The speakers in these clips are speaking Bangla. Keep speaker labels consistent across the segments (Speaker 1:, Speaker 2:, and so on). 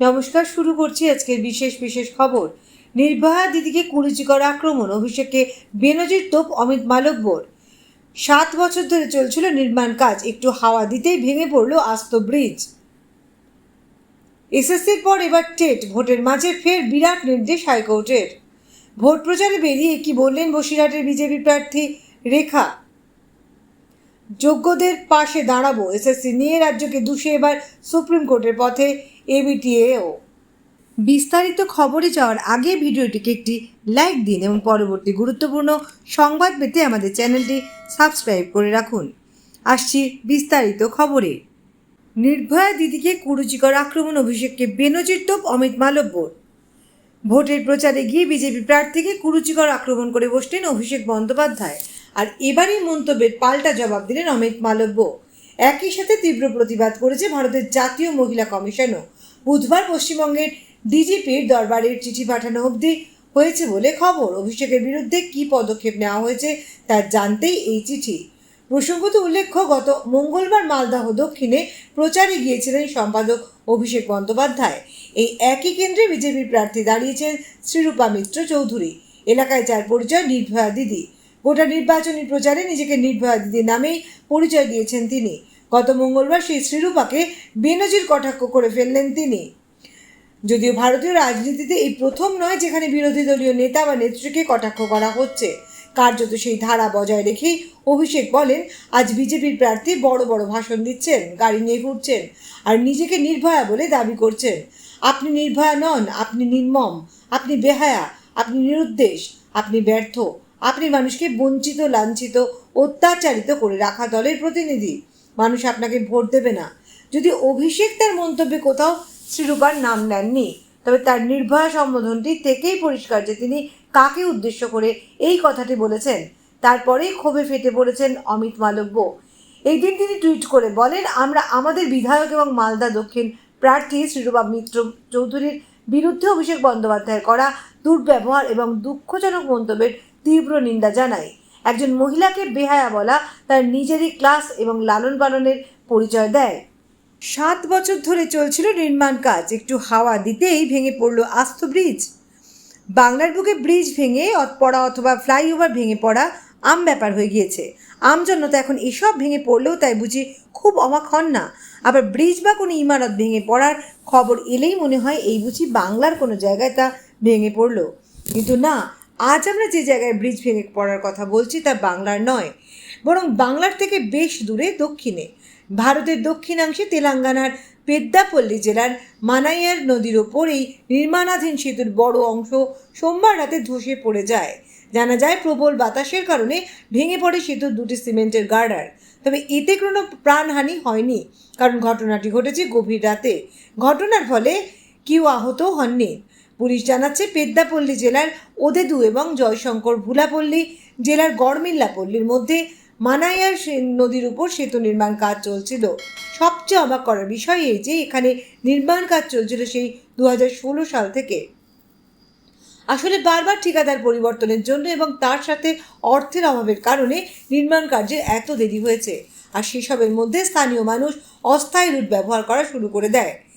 Speaker 1: নমস্কার, শুরু করছি আজকের বিশেষ বিশেষ খবর। নির্ভয়া দিদিকে কুরুচিকর আক্রমণ, অভিষেককে বেনজির তোপ অমিত মালব্যর সাত বছর ধরে চলছিল নির্মাণ কাজ, একটু হাওয়া দিতেই ভেঙে পড়ল আস্ত ব্রিজ। এসএসসির পর এবার টেট, ভোটের মাঝে ফের বিরাট নির্দেশ হাইকোর্টের। ভোট প্রচারে বেরিয়ে কি বললেন বসিরহাটের বিজেপি প্রার্থী রেখা? যোগ্যদের পাশে দাঁড়াবো। এসএসসি নিয়ে রাজ্যকে দুষে এবার সুপ্রিম কোর্টের পথে, এবিটিএও। বিস্তারিত খবরে যাওয়ার আগে ভিডিওটিকে একটি লাইক দিন এবং পরবর্তী গুরুত্বপূর্ণ সংবাদ পেতে আমাদের চ্যানেলটি সাবস্ক্রাইব করে রাখুন। আসছি বিস্তারিত খবরে। নির্ভয়া দিদিকে কুরুচিকর আক্রমণ অভিষেককে বেনজির তোপ অমিত মালব্যর ভোটের প্রচারে গিয়ে বিজেপি প্রার্থীকে কুরুচিকর আক্রমণ করে বসলেন অভিষেক বন্দ্যোপাধ্যায়। আর এবারই মন্তব্যের পাল্টা জবাব দিলেন অমিত মালব্য। একই সাথে তীব্র প্রতিবাদ করেছে ভারতের জাতীয় মহিলা কমিশনও। বুধবার পশ্চিমবঙ্গের ডিজিপির দরবারের চিঠি পাঠানো অবধি হয়েছে বলে খবর। অভিষেকের বিরুদ্ধে কী পদক্ষেপ নেওয়া হয়েছে তা জানতেই এই চিঠি। প্রসঙ্গত উল্লেখ্য, গত মঙ্গলবার মালদাহ দক্ষিণে প্রচারে গিয়েছিলেন সম্পাদক অভিষেক বন্দ্যোপাধ্যায়। এই একই কেন্দ্রে বিজেপির প্রার্থী দাঁড়িয়েছেন শ্রীরূপা মিত্র চৌধুরী। এলাকায় যার পরিচয় নির্ভয়া দিদি। গোটা নির্বাচনী প্রচারে নিজেকে নির্ভয়া দিদি নামেই পরিচয় দিয়েছেন তিনি। গত মঙ্গলবার সেই শ্রীরূপাকে বেনজির কটাক্ষ করে ফেললেন তিনি। যদিও ভারতীয় রাজনীতিতে এই প্রথম নয় যেখানে বিরোধী দলীয় নেতা বা নেত্রীকে কটাক্ষ করা হচ্ছে। কার্যত সেই ধারা বজায় রেখেই অভিষেক বলেন, আজ বিজেপির প্রার্থী বড় বড় ভাষণ দিচ্ছেন, গাড়ি নিয়ে ঘুরছেন আর নিজেকে নির্ভয়া বলে দাবি করছেন। আপনি নির্ভয়া নন, আপনি নির্মম, আপনি বেহায়া, আপনি নিরুদ্দেশ, আপনি ব্যর্থ। আপনি মানুষকে বঞ্চিত, লাঞ্ছিত, অত্যাচারিত করে রাখা দলের প্রতিনিধি। মানুষ আপনাকে ভোট দেবে না। যদি অভিষেক তার মন্তব্যে কোথাও শ্রীরূপার নাম নেননি, তবে তার নির্ভয়া সম্বোধনটি থেকেই পরিষ্কার যে তিনি কাকে উদ্দেশ্য করে এই কথাটি বলেছেন। তারপরেই ক্ষোভে ফেটে পড়েছেন অমিত মালব্য। এই দিন তিনি টুইট করে বলেন, আমরা আমাদের বিধায়ক এবং মালদা দক্ষিণ প্রার্থী শ্রীরূপা মিত্র চৌধুরীর বিরুদ্ধে অভিষেক বন্দ্যোপাধ্যায়ের করা দুর্ব্যবহার এবং দুঃখজনক মন্তব্যের তীব্র নিন্দা জানায়। একজন মহিলাকে বেহায়া বলা তার নিজেরই ক্লাস এবং লালন পালনের পরিচয় দেয়। সাত বছর ধরে চলছিল নির্মাণ কাজ। একটু হাওয়া দিতেই ভেঙে পড়ল আস্ত ব্রিজ। বাংলার বুকে ব্রিজ ভেঙে পড়া অথবা ফ্লাইওভার ভেঙে পড়া আম ব্যাপার হয়ে গিয়েছে। আমজনতা এখন এসব ভেঙে পড়লেও তাই বুঝি খুব অবাক হন না। আবার ব্রিজ বা কোনো ইমারত ভেঙে পড়ার খবর এলেই মনে হয় এই বুঝি বাংলার কোনো জায়গায় তা ভেঙে পড়ল। কিন্তু না আজ আমরা যে জায়গায় ব্রিজ ভেঙে পড়ার কথা বলছি তা বাংলার নয়, বরং বাংলার থেকে বেশ দূরে দক্ষিণে। ভারতের দক্ষিণাংশে তেলেঙ্গানার পেদ্দাপল্লী জেলার মানাইয়ার নদীর ওপর এই নির্মাণাধীন সেতুর বড় অংশ সোমবার রাতে ধসে পড়ে যায়। জানা যায়, প্রবল বাতাসের কারণে ভেঙে পড়ে সেতুর দুটি সিমেন্টের গার্ডার। তবে এতে কোনো প্রাণহানি হয়নি, কারণ ঘটনাটি ঘটেছে গভীর রাতে। ঘটনার ফলে কেউ আহত হননি। পুলিশ জানাচ্ছে পেদ্দাপল্লী জেলার ওদেদু এবং জয়শঙ্কর ভুলাপল্লী জেলার গড়মিল্লাপল্লীর মধ্যে মানাইয়ার সে- নদীর উপর সেতু নির্মাণ কাজ চলছিল। সবচেয়ে অবাক করার বিষয় এই যে, এখানে নির্মাণ কাজ চলছিল সেই দু হাজার ষোলো সাল থেকে। আসলে বারবার ঠিকাদার পরিবর্তনের জন্য এবং তার সাথে অর্থের অভাবের কারণে নির্মাণ কার্যে এত দেরি হয়েছে। আর সেসবের মধ্যে স্থানীয় মানুষ অস্থায়ী রুট ব্যবহার করা শুরু করে দেয়।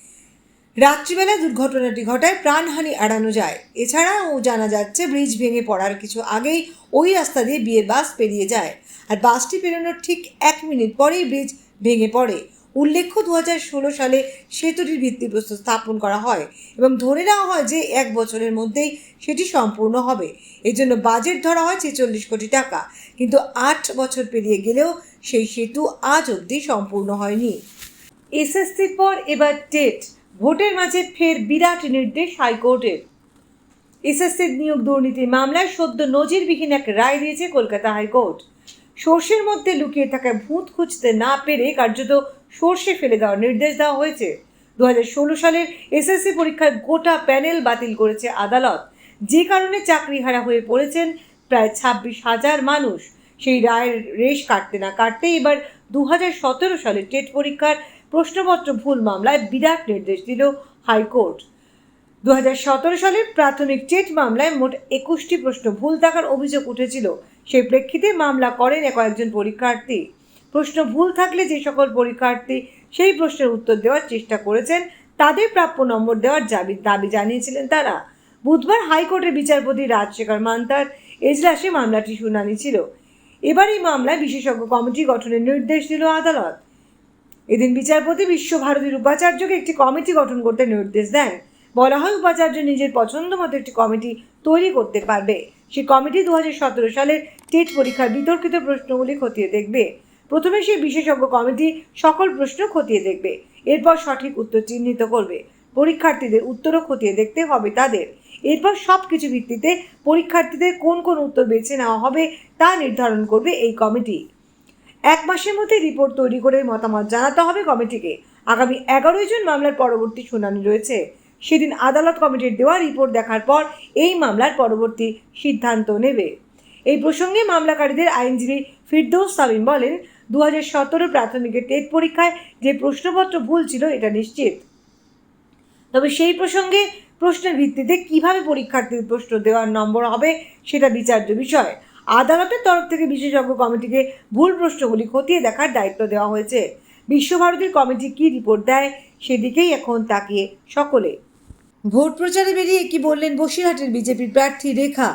Speaker 1: রাত্রিবেলা দুর্ঘটনাটি ঘটায়, প্রাণহানি এড়ানো যায়। এছাড়াও জানা যাচ্ছে, ব্রিজ ভেঙে পড়ার কিছু আগেই ওই রাস্তা দিয়ে বিয়ের বাস পেরিয়ে যায়। আর বাসটি পেরোনোর ঠিক এক মিনিট পরেই ব্রিজ ভেঙে পড়ে। উল্লেখ্য দু ষোলো সালে সেতুটির ভিত্তিপ্রস্তর স্থাপন করা হয় এবং ধরে নেওয়া হয় যে এক বছরের মধ্যেই সেটি সম্পূর্ণ হবে। এর জন্য বাজেট ধরা হয় ছেচল্লিশ কোটি টাকা। কিন্তু আট বছর পেরিয়ে গেলেও সেই সেতু আজ অবধি সম্পূর্ণ হয়নি। এসএসসির পর এবার টেট। ভোটের মাঝে ফের বিরাট নির্দেশ হাইকোর্টের। এসএসসির নিয়োগ দুর্নীতি মামলায় সদ্য নজিরবিহীন এক রায় দিয়েছে কলকাতা হাইকোর্ট। সর্ষের মধ্যে লুকিয়ে থাকা ভূত খুঁজতে না পেরে কার্যত সর্ষে ফেলে দেওয়ার নির্দেশ দেওয়া হয়েছে। দু ষোলো সালের এসএসসি পরীক্ষার গোটা প্যানেল বাতিল করেছে আদালত। যে কারণে চাকরিহারা হয়ে পড়েছেন প্রায় ছাব্বিশ হাজার মানুষ। সেই রায়ের রেশ কাটতে না কাটতে এবার দু সালে টেট পরীক্ষার প্রশ্নপত্র ভুল মামলায় বিরাট নির্দেশ দিল হাইকোর্ট। দু হাজার সতেরো সালের প্রাথমিক চেট মামলায় মোট একুশটি প্রশ্ন ভুল থাকার অভিযোগ উঠেছিল। সেই প্রেক্ষিতে মামলা করেন কয়েকজন পরীক্ষার্থী। প্রশ্ন ভুল থাকলে যে সকল পরীক্ষার্থী সেই প্রশ্নের উত্তর দেওয়ার চেষ্টা করেছেন, তাদের প্রাপ্য নম্বর দেওয়ার দাবি দাবি জানিয়েছিলেন তারা। বুধবার হাইকোর্টের বিচারপতি রাজশেখর মান্তার এজলাসে মামলাটি শুনানি ছিল। এবার এই মামলায় বিশেষজ্ঞ কমিটি গঠনের নির্দেশ দিল আদালত। এদিন বিচারপতি বিশ্বভারতীর উপাচার্যকে একটি কমিটি গঠন করতে নির্দেশ দেন। বলা হয় উপাচার্য নিজের পছন্দ মতো একটি কমিটি তৈরি করতে পারবে। সেই কমিটি দু হাজার সতেরো সালের টেট পরীক্ষার বিতর্কিত প্রশ্নগুলি খতিয়ে দেখবে। প্রথমে সেই বিশেষজ্ঞ কমিটি সকল প্রশ্ন খতিয়ে দেখবে। এরপর সঠিক উত্তর চিহ্নিত করবে। পরীক্ষার্থীদের উত্তরও খতিয়ে দেখতে হবে তাদের। এরপর সব কিছু ভিত্তিতে পরীক্ষার্থীদের কোন কোন উত্তর বেছে নেওয়া হবে তা নির্ধারণ করবে এই কমিটি। এক মাসের মধ্যে রিপোর্ট তৈরি করে মতামত জানাতে হবে কমিটিকে। আগামী এগারোই জুন মামলার পরবর্তী শুনানি রয়েছে। সেদিন আদালত কমিটির দেওয়া রিপোর্ট দেখার পর এই মামলার পরবর্তী সিদ্ধান্ত নেবে। এই প্রসঙ্গে মামলাকারীদের আইনজীবী ফিরদৌস সামিম বলেন দু হাজার সতেরো প্রাথমিকের টেট পরীক্ষায় যে প্রশ্নপত্র ভুল ছিল এটা নিশ্চিত। তবে সেই প্রসঙ্গে প্রশ্নের ভিত্তিতে কীভাবে পরীক্ষার্থীর প্রশ্ন দেওয়ার নম্বর হবে সেটা বিচার্য বিষয়। আদালতের তরফ থেকে বিশেষজ্ঞ কমিটিকে ভুল প্রশ্নগুলি খতিয়ে দেখার দায়িত্ব দেওয়া হয়েছে। বিশ্বভারতীর কমিটি কি রিপোর্ট দেয় সেদিকেই এখন তাকিয়ে সকলে। ভোট প্রচারে বেরিয়ে কি বললেন বসিরহাটের বিজেপির প্রার্থী রেখা?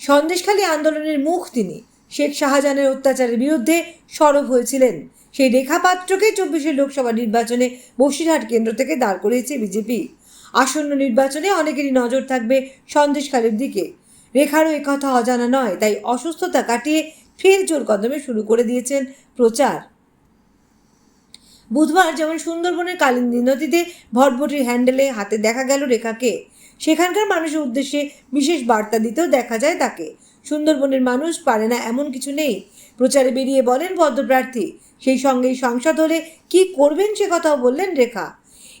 Speaker 1: সন্দেশখালী আন্দোলনের মুখ তিনি। শেখ শাহজাহানের অত্যাচারের বিরুদ্ধে সরব হয়েছিলেন। সেই রেখা পাত্রকে লোকসভা নির্বাচনে বসিরহাট কেন্দ্র থেকে দাঁড় করিয়েছে বিজেপি। আসন্ন নির্বাচনে অনেকেরই নজর থাকবে সন্দেশখালীর দিকে। রেখারও একথা অজানা নয়, তাই অসুস্থতা কাটিয়ে ফের জোর কদমে শুরু করে দিয়েছেন প্রচার। বুধবার যেমন সুন্দরবনের কালিন্দী নদীতে ভটভটির হ্যান্ডেলে হাতে দেখা গেল রেখাকে। সেখানকার মানুষের উদ্দেশ্যে বিশেষ বার্তা দিতেও দেখা যায় তাকে। সুন্দরবনের মানুষ পারে না এমন কিছু নেই। প্রচারে বেরিয়ে বলেন পদ্মপ্রার্থী সেই সঙ্গেই সংসদ হলে কি করবেন সে কথাও বললেন রেখা।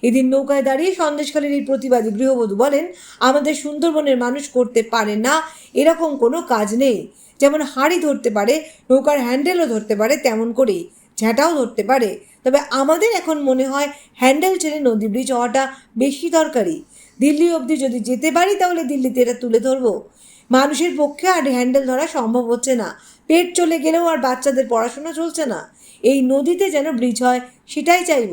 Speaker 1: এদিন নৌকায় দাঁড়িয়ে সন্দেশখালীর এই প্রতিবাদী গৃহবধূ বলেন, আমাদের সুন্দরবনের মানুষ করতে পারে না, এরকম কোনো কাজ নেই। যেমন হাঁড়ি ধরতে পারে, নৌকার হ্যান্ডেলও ধরতে পারে তেমন করেই ঝ্যাঁটাও ধরতে পারে। তবে আমাদের এখন মনে হয় হ্যান্ডেল ছেড়ে নদী ব্রিজ হওয়াটা বেশি দরকারি। দিল্লি অবধি যদি যেতে পারি তাহলে দিল্লিতে এটা তুলে ধরবো। মানুষের পক্ষে আর হ্যান্ডেল ধরা সম্ভব হচ্ছে না। পেট চলে গেলেও আর বাচ্চাদের পড়াশোনা চলছে না। এই নদীতে যেন ব্রিজ হয়, সেটাই চাইব।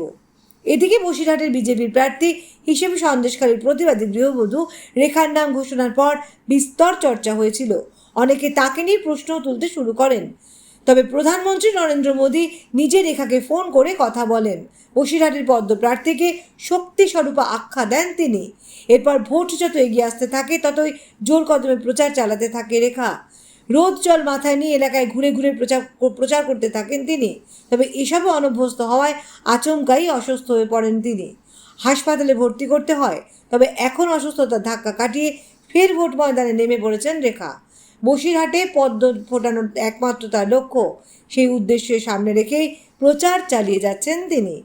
Speaker 1: এদিকে বসিরহাটের বিজেপির প্রার্থী হিসেবে সন্দেশকারীর প্রতিবাদী গৃহবধূ রেখার নাম ঘোষণার পর বিস্তর চর্চা হয়েছিল। অনেকে তাকে নিয়ে প্রশ্নও তুলতে শুরু করেন। তবে প্রধানমন্ত্রী নরেন্দ্র মোদী নিজে রেখাকে ফোন করে কথা বলেন। বসিরহাটের পদ্ম প্রার্থীকে শক্তিস্বরূপা আখ্যা দেন তিনি। এরপর ভোট যত এগিয়ে আসতে থাকে, ততই জোর কদমে প্রচার চালাতে থাকে রেখা। রোদ জল মাথায় নিয়ে এলাকায় ঘুরে ঘুরে প্রচার প্রচার করতে থাকেন তিনি। তবে এসবে অনভ্যস্ত হওয়ায় আচমকাই অসুস্থ হয়ে পড়েন তিনি। হাসপাতালে ভর্তি করতে হয়, তবে এখন অসুস্থতার ধাক্কা কাটিয়ে ফের ভোট ময়দানে নেমে পড়েছেন রেখা। বসিরহাটে পদ্ম ফোটানোর একমাত্র তার লক্ষ্য, সেই উদ্দেশ্যে সামনে রেখেই প্রচার চালিয়ে যাচ্ছেন তিনি।